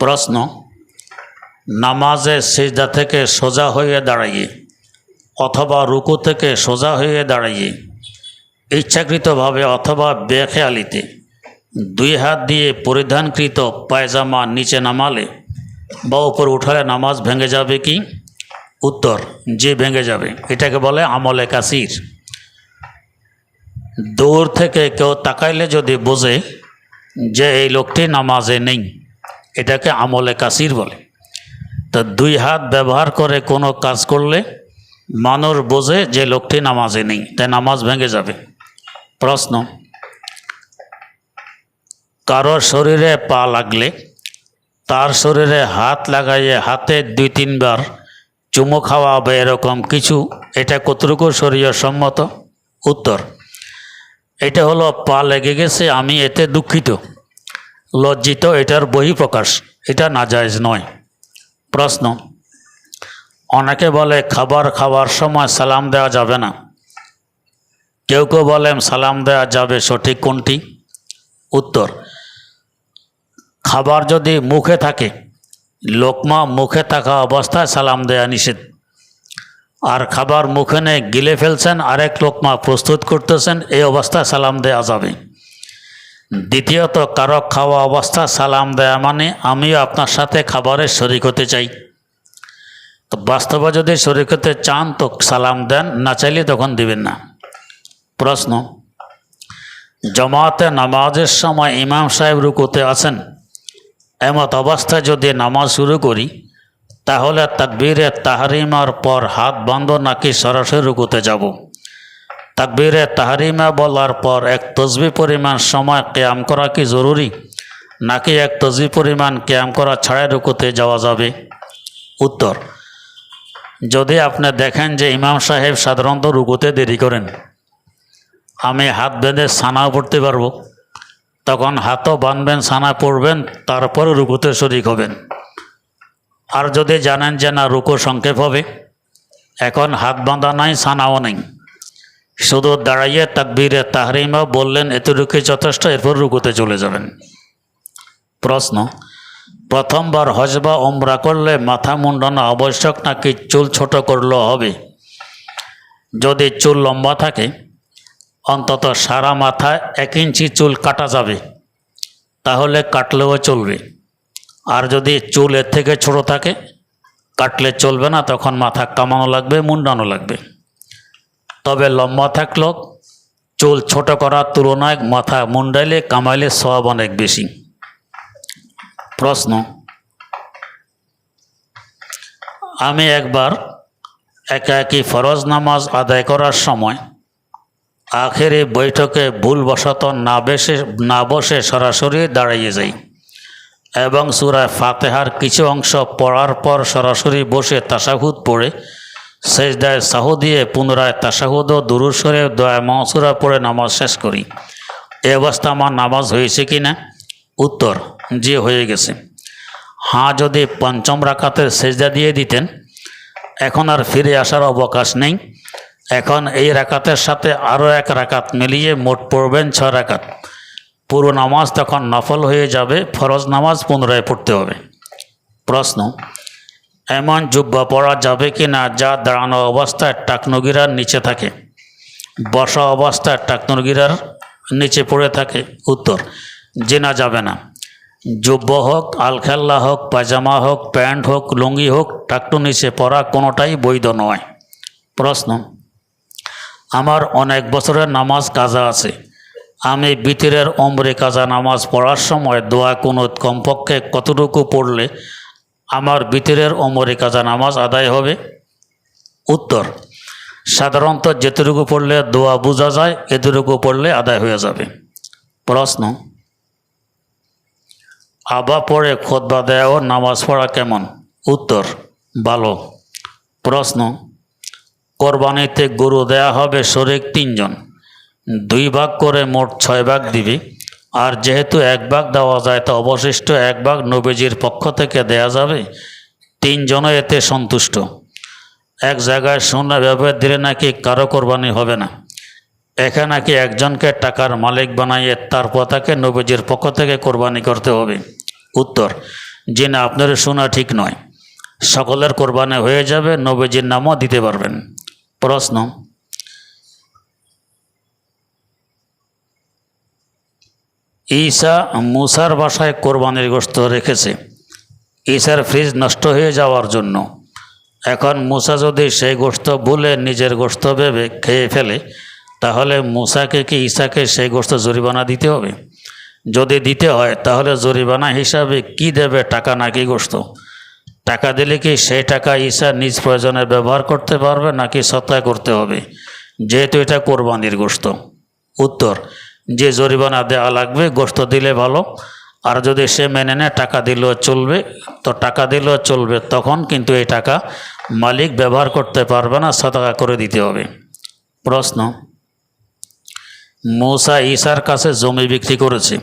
প্রশ্ন, নামাজে সিজদা থেকে সোজা হয়ে দাঁড়াইয়ে অথবা রুকু থেকে সোজা হয়ে দাঁড়াইয়ে ইচ্ছাকৃতভাবে অথবা বেখেয়ালিতে দুই হাত দিয়ে পরিধানকৃত পায়জামা নিচে নামালে বা উপর উঠালে নামাজ ভেঙে যাবে কি? উত্তর, যে ভেঙে যাবে। এটাকে বলে আমলে কাসির। দূর থেকে কেউ তাকাইলে যদি বোঝে যে এই লোকটি নামাজে নেই। এটাকে আমলে কাসির বলে। তা দুই হাত ব্যবহার করে কোনো কাজ করলে মানুষ বোঝে যে লোকটি নামাজে নেই, তাই নামাজ ভেঙে যাবে। প্রশ্ন, কারও শরীরে পা লাগলে তার শরীরে হাত লাগাইয়ে হাতে দুই তিনবার চুমো খাওয়া বা এরকম কিছু, এটা কতটুকু শরীর সম্মত উত্তর, এটা হলো, পা লেগে গেছে, আমি এতে দুঃখিত। লজ্জিত, এটার বহিঃপ্রকাশ। এটা নাজায়জ নয়। প্রশ্ন, অনেকে বলে খাবার খাওয়ার সময় সালাম দেওয়া যাবে না। কেউ কেউ বলেন সালাম দেওয়া যাবে, সঠিক কোনটি? উত্তর, খাবার যদি মুখে থাকে, লোকমা মুখে থাকা অবস্থায় সালাম দেয়া নিষেধ। আর খাবার মুখে নিয়ে গিলে ফেলছেন, আরেক লোকমা প্রস্তুত করতেছেন, এই অবস্থায় সালাম দেওয়া যাবে। দ্বিতীয়ত, কারও খাওয়া অবস্থা সালাম দেয়া মানে আমিও আপনার সাথে খাবারের শরিক হতে চাই। তো বাস্তবে যদি শরিক হতে চান, তো সালাম দেন, না চাইলে তখন দিবেন না। প্রশ্ন, জমাতে নামাজের সময় ইমাম সাহেব রুকুতে আছেন? এমত অবস্থায় যদি নামাজ শুরু করি, তাহলে তাকবীরে তাহারিমার পর হাত বাঁধ নাকি সরাসরি রুকুতে যাব? তাকবীরে তাহারিমা বলার পর এক তসবি পরিমাণ সময় ক্যাম করা কি জরুরি? নাকি এক তসবি পরিমাণ ক্যাম করা ছাড়াই রুকুতে যাওয়া যাবে? উত্তর, যদি আপনি দেখেন যে ইমাম সাহেব সাধারণত রুকুতে দেরি করেন, আমি হাত বেঁধে সানাও পড়তে পারব। তখন হাতও বাঁধবেন সানা পড়বেন, তারপর রুকুতে শরিক হবেন। আর যদি জানেন যে না, রুকু সংক্ষেপ হবে, এখন হাত বাঁধা নাই সানাও নেই। শুধু দাঁড়াইয়ে তাকবীরে তাহরিমা বললেন, এতটুকুই যথেষ্ট, এরপর রুকুতে চলে যাবেন। প্রশ্ন, প্রথমবার হজ বা ওমরা করলে মাথা মুন্ডানো আবশ্যক নাকি চুল ছোট করলেও হবে? যদি চুল লম্বা থাকে, অন্তত সারা মাথায় এক ইঞ্চি চুল কাটা যাবে, তাহলে কাটলেও চলবে। আর যদি চুল এর থেকে ছোট থাকে, কাটলে চলবে না, তখন মাথা কামানো লাগবে, মুন্ডানো লাগবে। তবে লম্বা থাকলেও চুল ছোট করার তুলনায় মাথা মুন্ডাইলে কামাইলে সব অনেক বেশি। প্রশ্ন, আমি একবার একা একই ফরজ নামাজ আদায় করার সময় আখেরে বৈঠকে ভুলবশত না বেসে না বসে সরাসরি দাঁড়িয়ে যাই এবং সুরায় ফাতেহার কিছু অংশ পড়ার পর সরাসরি বসে তাসাহুদ পড়ে সেজদায় সাহু দিয়ে পুনরায় তাসাহুদ ও দুরুসরে দয়া মহসুরা পড়ে নামাজ শেষ করি। এ অবস্থা আমার নামাজ হয়েছে কি না উত্তর যে হয়ে গেছে। হাঁ, যদি পঞ্চম রাকাতের সেজদা দিয়ে দিতেন, এখন আর ফিরে আসার অবকাশ নেই। এখন এই রাকাতের সাথে আরও এক রাকাত মিলিয়ে মোট পড়বেন ছ রাকাত। পুরো নামাজ তখন নফল হয়ে যাবে, ফরজ নামাজ পুনরায় পড়তে হবে। প্রশ্ন এমন জুব্বা পড়া যাবে কি না যা দাঁড়ানো অবস্থায় টাকনগিরার নিচে থাকে। বসা অবস্থায় টাকনগিরার নিচে পড়ে থাকে। উত্তর, জেনা যাবে না। জুব্ব হোক, আলখেল্লা হোক, পায়জামা হোক, প্যান্ট হোক, লুঙ্গি হোক টাকটু নিচে পরা কোনোটাই বৈধ নয়। প্রশ্ন, আমার অনেক বছরের নামাজ কাজা আছে। আমি বিতিরের অমরে কাজা নামাজ পড়ার সময় দোয়া কোনো কমপক্ষে কতটুকু পড়লে আমার ভিতরের অমরে কাজা নামাজ আদায় হবে। উত্তর, সাধারণত যেতটুকু পড়লে দোয়া বোঝা যায়, এতটুকু পড়লে আদায় হয়ে যাবে। প্রশ্ন, আবা পড়ে খোদবা দেয়া ও নামাজ পড়া কেমন? উত্তর, ভালো। প্রশ্ন, কোরবানিতে গরু দেয়া হবে শরিক তিনজন। দুই ভাগ করে মোট ছয় ভাগ দিবে। আর যেহেতু এক ভাগ দেওয়া যায়, তো অবশিষ্ট এক ভাগ নবীজির পক্ষ থেকে দেয়া যাবে। তিনজনও এতে সন্তুষ্ট। এক জায়গায় শূন্য ব্যবহার দিলে নাকি কারও কোরবানি হবে না। এখানে নাকি একজনকে টাকার মালিক বানাইয়ে তারপর তাকে নবীজির পক্ষ থেকে কোরবানি করতে হবে। উত্তর যে না আপনার শোনা ঠিক নয়। সকলের কোরবানি হয়ে যাবে, নবীজির নামও দিতে পারবেন। প্রশ্ন ঈসা মুসার বাসায় কোরবানির গোস্ত রেখেছে। ঈসার ফ্রিজ নষ্ট হয়ে যাওয়ার জন্য। এখন মুসা যদি সেই গোস্ত ভুলে নিজের গোস্ত ভেবে খেয়ে ফেলে, তাহলে মুসাকে কি ঈসাকে সেই গোস্ত জরিমানা দিতে হবে? যদি দিতে হয়, তাহলে জরিমানা হিসাবে কি দেবে টাকা নাকি গোস্ত টাকা দিলে কি সেই টাকা ঈসা নিজ প্রয়োজনে ব্যবহার করতে পারবে নাকি সত্যায় করতে হবে? যেহেতু এটা কোরবানির গোস্ত উত্তর যে জরিমানা দেওয়া লাগবে গোস্ত দিলে ভালো। আর যদি সে মেনে নেয়, টাকা দিলেও চলবে। তো টাকা দিলেও চলবে, তখন কিন্তু এই টাকা মালিক ব্যবহার করতে পারবে না শতকা করে দিতে হবে। প্রশ্ন, মৌসা ঈসার কাছে জমি বিক্রি করেছে।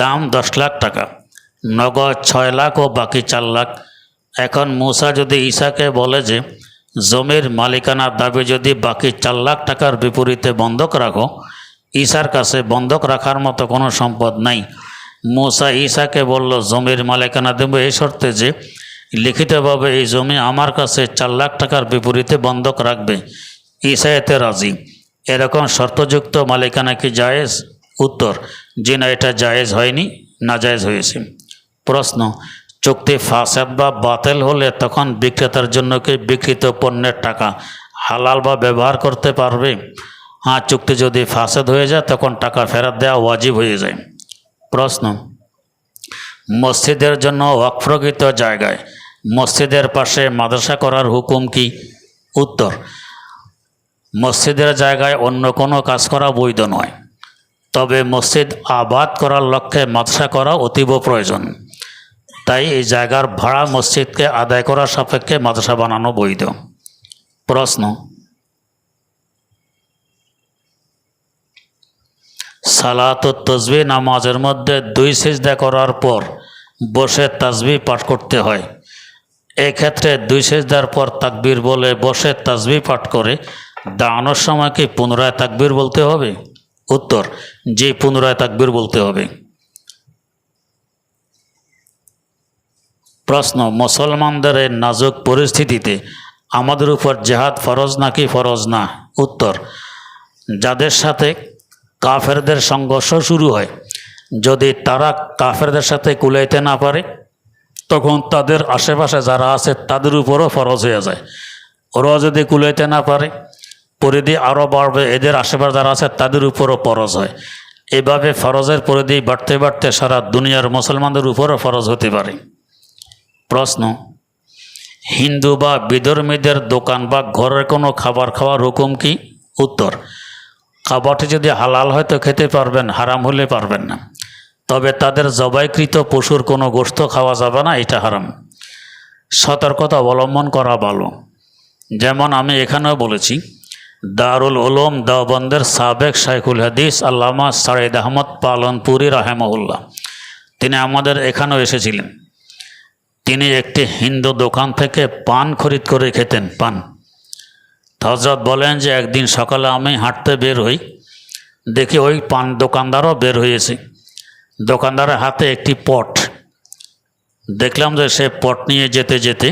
দাম দশ লাখ টাকা, নগদ ছয় লাখ ও বাকি চার লাখ। এখন মূসা যদি ঈশাকে বলে যে, জমির মালিকানার দাবি যদি বাকি চার লাখ টাকার বিপরীতে বন্ধক রাখো ঈশার কাছে বন্ধক রাখার মতো কোনো সম্পদ নাই। মূসা ঈশাকে বলল, জমির মালিকানা দেবো এই শর্তে যে, লিখিতভাবে এই জমি আমার কাছে চার লাখ টাকার বিপরীতে বন্ধক রাখবে। ঈশা এতে রাজি। এরকম শর্তযুক্ত মালিকানা কি জায়েজ? উত্তর যে না এটা জায়েজ হয়নি না জায়েজ হয়েছে। প্রশ্ন, চুক্তি ফাসাদ বা বাতিল হলে তখন বিক্রেতার জন্য কি বিক্রিত পণ্যের টাকা হালাল বা ব্যবহার করতে পারবে? হ্যাঁ চুক্তি যদি ফাসাদ হয়ে যায়, তখন টাকা ফেরত দেওয়া ওয়াজিব হয়ে যায়। প্রশ্ন, মসজিদের জন্য অপ্রকৃত জায়গায় মসজিদের পাশে মাদ্রাসা করার হুকুম কি? উত্তর, মসজিদের জায়গায় অন্য কোনো কাজ করা বৈধ নয়। তবে মসজিদ আবাদ করার লক্ষ্যে মাদ্রাসা করা অতীব প্রয়োজন। তাই এই জায়গার ভাড়া মসজিদকে আদায় করার সাপেক্ষে মাদ্রাসা বানানো বৈধ। প্রশ্ন সালাত ও তসবি নামাজের মধ্যে দুই সিজদা করার পর বসে তাজবি পাঠ করতে হয়। এক্ষেত্রে দুই সেজদার পর তাকবীর বলে বসে তাজবি পাঠ করে, দাঁড়ানোর সময় কি পুনরায় তাকবীর বলতে হবে? উত্তর যে পুনরায় তাকবীর বলতে হবে। প্রশ্ন, মুসলমানদের নাজুক পরিস্থিতিতে আমাদের উপর জেহাদ ফরজ নাকি ফরজ না? উত্তর, যাদের সাথে কাফেরদের সংঘর্ষ শুরু হয়। যদি তারা কাফেরদের সাথে কুলাইতে না পারে, তখন তাদের আশেপাশে যারা আছে তাদের উপরও ফরজ হয়ে যায়। ওরাও যদি কুলাইতে না পারে, পরিধি আরও বাড়বে, এদের আশেপাশে যারা আছে তাদের উপরও ফরজ হয়। এভাবে ফরজের পরিধি বাড়তে বাড়তে সারা দুনিয়ার মুসলমানদের উপরও ফরজ হতে পারে। প্রশ্ন, হিন্দু বা বিধর্মীদের দোকান বা ঘরের কোনো খাবার খাওয়ার হুকুম কি? উত্তর খাবারটি যদি হালাল হয় তো খেতে পারবেন, হারাম হলে পারবেন না। তবে তাদের জবাইকৃত পশুর কোনো গোস্ত খাওয়া যাবে না, এটা হারাম। সতর্কতা অবলম্বন করা ভালো। যেমন আমি এখানেও বলেছি, দারুল উলুম দেওবন্দের সাবেক শাইখুল হাদিস আল্লামা সাইদ আহমদ পালনপুরি রাহেমউল্লাহ তিনি আমাদের এখানেও এসেছিলেন। তিনি একটি হিন্দু দোকান থেকে পান খরিদ করে খেতেন, পান। হজরত বলেন যে একদিন সকালে আমি হাঁটতে বের হই, দেখি ওই পান দোকানদারও বের হয়েছে। দোকানদারের হাতে একটি পট। দেখলাম যে সে পট নিয়ে যেতে যেতে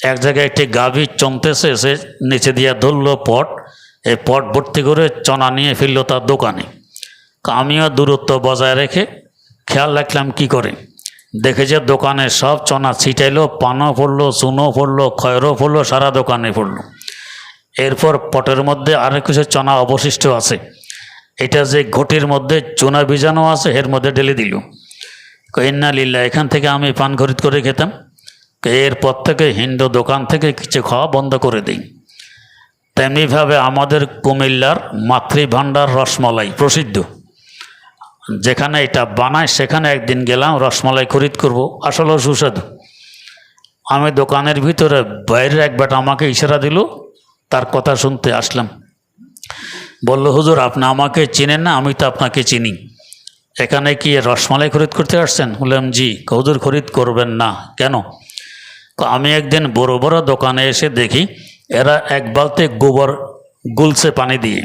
এক জায়গায় একটি গাভী চমতেছে, সে নিচে দিয়ে ধরলো পট। এই পট ভর্তি করে চনা নিয়ে ফিরল তার দোকানে। আমিও দূরত্ব বজায় রেখে খেয়াল রাখলাম কি করে। দেখে যে দোকানে সব চনা ছিটাইলো, পানও পড়ল চুনো পড়ল খয়রও পড়ল, সারা দোকানে পড়ল। এরপর পটের মধ্যে আরও কিছু চনা অবশিষ্ট আছে। এটা যে ঘটির মধ্যে চুনা বীজাণু আছে, এর মধ্যে ঢেলে দিল। কইন্না লিল্লা এখান থেকে আমি পান খরিদ করে খেতাম। এরপর থেকে হিন্দু দোকান থেকে কিছু খাওয়া বন্ধ করে দিই। তেমনিভাবে আমাদের কুমিল্লার মাতৃভাণ্ডার রসমলাই প্রসিদ্ধ। যেখানে এটা বানায়, সেখানে একদিন গেলাম, রসমলাই খরিদ করব। আসলে সুস্বাদু। আমি দোকানের ভিতরে বাইরের এক বেটা আমাকে ইশারা দিল তার কথা শুনতে আসলাম। বলল, হুজুর, আপনি আমাকে চিনেন না, আমি তো আপনাকে চিনি। এখানে কি রসমালাই খরিদ করতে আসছেন? বললাম, জি, হুজুর, খরিদ করবেন না। কেন? আমি একদিন বড় বড় দোকানে এসে দেখি, এরা এক বালতে গোবর গুলছে পানি দিয়ে।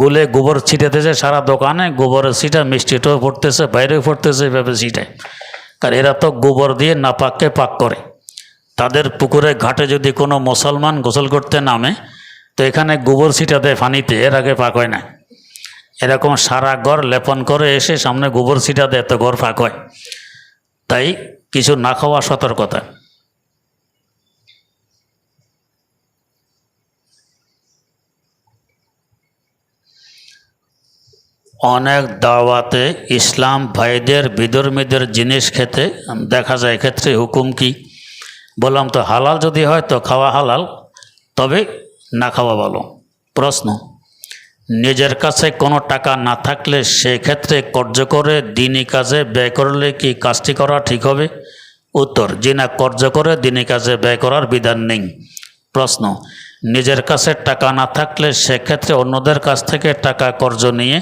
গুলে গোবর ছিটাতেছে সারা দোকানে, গোবরের ছিটা মিষ্টিটাও পড়তেছে, বাইরেও পড়তেছে, এভাবে ছিটায়। কারণ এরা তো গোবর দিয়ে নাপাককে পাক করে। তাদের পুকুরে ঘাটে যদি কোনো মুসলমান গোসল করতে নামে, তো এখানে গোবর ছিটা দেয় পানিতে, এর আগে পাক হয় না। এরকম সারা ঘর লেপন করে এসে সামনে গোবর ছিটা দেয়, তো ঘর ফাঁক হয়। তাই কিছু না খাওয়া সতর্কতা। অনেক দাওয়াতে ইসলাম ভাইদের বিধর্মীদের জিনিস খেতে দেখা যায়, এক্ষেত্রে হুকুম কি? বললাম, তো হালাল যদি হয় তো খাওয়া হালাল, তবে না খাওয়া ভালো। প্রশ্ন, নিজের কাছে কোনো টাকা না থাকলে সেক্ষেত্রে কর্য করে দিনই কাজে ব্যয় করলে কি কাজটি করা ঠিক হবে? উত্তর, জি না কর্য করে দিনই কাজে ব্যয় করার বিধান নেই। প্রশ্ন, নিজের কাছে টাকা না থাকলে সেক্ষেত্রে অন্যদের কাছ থেকে টাকা কর্জ নিয়ে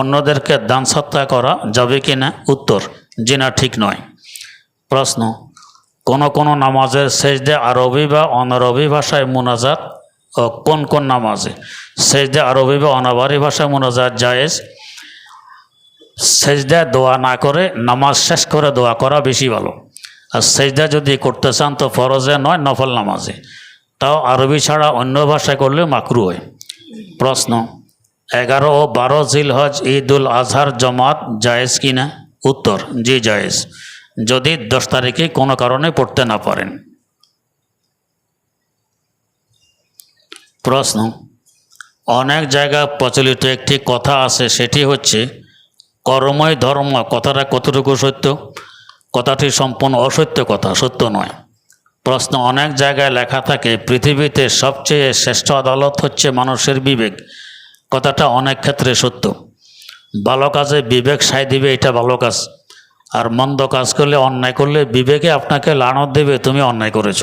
অন্যদেরকে দান সত্তা করা যাবে কি না? উত্তর, জি না, ঠিক নয়। প্রশ্ন কোন কোন নামাজের সেজদে আরবি বা অনারবি ভাষায় মোনাজাত কোন কোন নামাজে? সেজদে আরবি বা অনাবারি ভাষায় মোনাজাত জায়েজ। সেজদা দোয়া না করে নামাজ শেষ করে দোয়া করা বেশি ভালো। আর সেজদা যদি করতে চান তো ফরজে নয়, নফল নামাজে। তাও আরবি ছাড়া অন্য ভাষায় করলে মাকরু হয়। প্রশ্ন, এগারো ও বারো জিলহজ ঈদ উল আজহার জমাত জায়েজ কিনা? উত্তর, জি জায়েজ। যদি দশ তারিখে কোনো কারণে পড়তে না পারেন। প্রশ্ন, অনেক জায়গায় প্রচলিত একটি কথা আছে, সেটি হচ্ছে কর্মই ধর্ম। কথাটা কতটুকু সত্য? কথাটি সম্পূর্ণ অসত্য কথা, সত্য নয়। প্রশ্ন, অনেক জায়গায় লেখা থাকে, পৃথিবীতে সবচেয়ে শ্রেষ্ঠ আদালত হচ্ছে মানুষের বিবেক। কথাটা অনেক ক্ষেত্রে সত্য। ভালো কাজে বিবেক সায় দিবে, এটা ভালো কাজ। আর মন্দ কাজ করলে, অন্যায় করলে বিবেকে আপনাকে লানত দেবে, তুমি অন্যায় করেছ।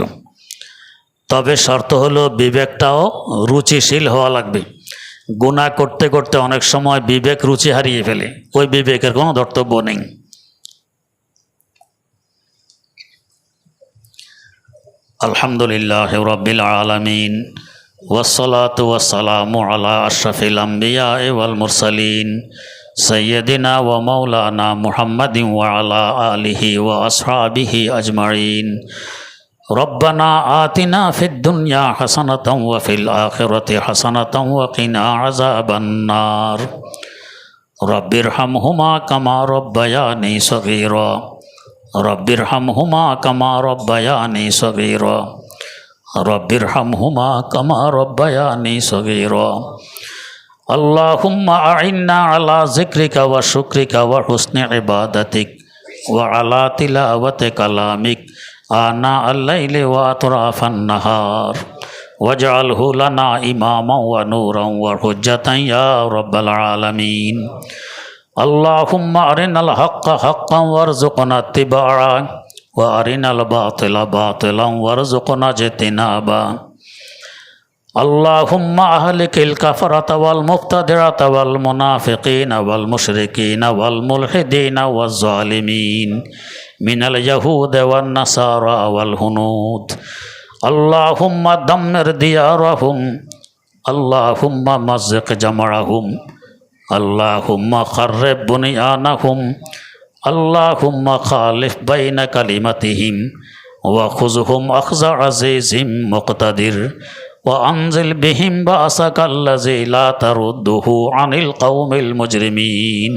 তবে শর্ত হলো, বিবেকটাও রুচিশীল হওয়া লাগবে। গুণা করতে করতে অনেক সময় বিবেক রুচি হারিয়ে ফেলে। ওই বিবেকের কোনো ধর্তব্য নেই। আলহামদুলিল্লাহ রবিল আলমিন ওসলাত ওয়াসালাম আলা আশরফিল আম্বিয়া ওয়াল মুরসালিন। سيدنا ومولانا محمد وعلى آله وأصحابه أجمعين. ربنا آتنا في الدنيا حسنة وفي الآخرة حسنة وقنا عذاب النار. رب ارحمهما كما ربياني صغيرا. رب ارحمهما كما ربياني صغيرا. رب ارحمهما كما ربياني صغيرا. اللهم أعنا على ذكرك وشكرك وحسن عبادتك وعلى تلاوة كلامك. آناء الليل وأطراف النهار. واجعله لنا إماما ونورا وحجة يا رب العالمين. اللهم أرنا الحق حقا وارزقنا اتباعه وأرنا الباطل باطلا وارزقنا اجتنابا اللهم أهلك الكفرة والمبتدعة والمنافقين والمشركين والملحدين والظالمين من اليهود والنصارى والهنود اللهم دمر ديارهم اللهم مزق جمعهم اللهم خرب بنيانهم اللهم خالف بين كلمتهم وخذهم أخذ عزيز مقتدر وأنزل بهم بأسك الذي لا ترده عن القوم المجرمين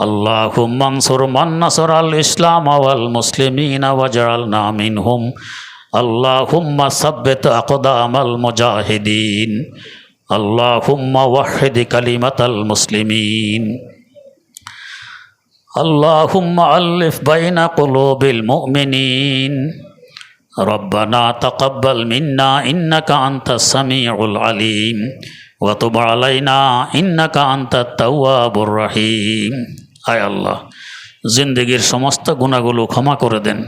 اللهم انصر من نصر الإسلام والمسلمين واجعلنا منهم اللهم ثبت أقدام المجاهدين اللهم وحد كلمة المسلمين اللهم ألف بين قلوب المؤمنين ربنا تقبل منا إنك أنت السميع العليم وتب علينا إنك أنت التواب الرحيم আয় আল্লাহ জিন্দগির সমস্ত গুণাগুলো ক্ষমা করে দেন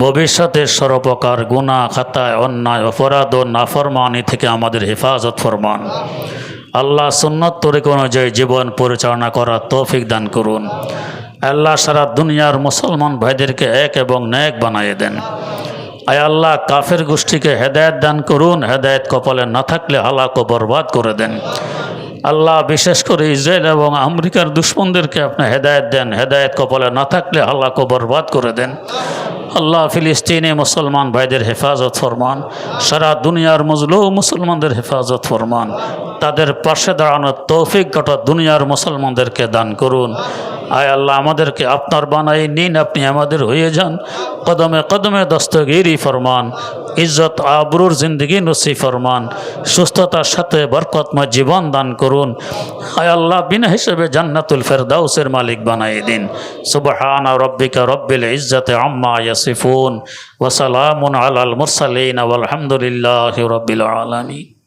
ভবিষ্যতে সর্বপ্রকার গুণা খাতায় অন্যায় অপরাধ ও নাফরমানি থেকে আমাদের হেফাজত ফরমান আল্লাহ সুন্নত তরিক অনুযায়ী জীবন পরিচালনা করার তৌফিক দান করুন আল্লাহ সারা দুনিয়ার মুসলমান ভাইদেরকে এক এবং ন্যাক বানিয়ে দেন আয় আল্লাহ, কাফের গোষ্ঠীকে হেদায়ত দান করুন। হেদায়ত কপালে না থাকলে হালাক ও বরবাদ করে দেন। আল্লাহ, বিশেষ করে ইসরায়েল এবং আমেরিকার দুশ্মনদেরকে আপনি হেদায়েত দেন। হেদায়েত কপালে না থাকলে আল্লাহকে বরবাদ করে দেন। আল্লাহ, ফিলিস্তিনে মুসলমান ভাইদের হেফাজত ফরমান। সারা দুনিয়ার মজলু মুসলমানদের হেফাজত ফরমান। তাদের পাশে দাঁড়ানোর তৌফিক গোটা দুনিয়ার মুসলমানদেরকে দান করুন। আয় আল্লাহ, আমাদেরকে আপনার বানাই নিন, আপনি আমাদের হয়ে যান। কদমে কদমে দস্তগিরি ফরমান, ইজ্জত আবরুর জিন্দগি নসি ফরমান, সুস্থতার সাথে বরকতময় জীবন দান করুন। আয় আল্লাহ, বিনা হিসেবে জান্নাতুল ফেরদাউসের মালিক বানাই দিন। সুবহান রব্বিকা রব্বিল ইজ্জতে আম্মা ইয়াসিফুন ওয়াসালামুন আলাল মুরসালিন আলহামদুলিল্লাহ রব্বিল আলামিন।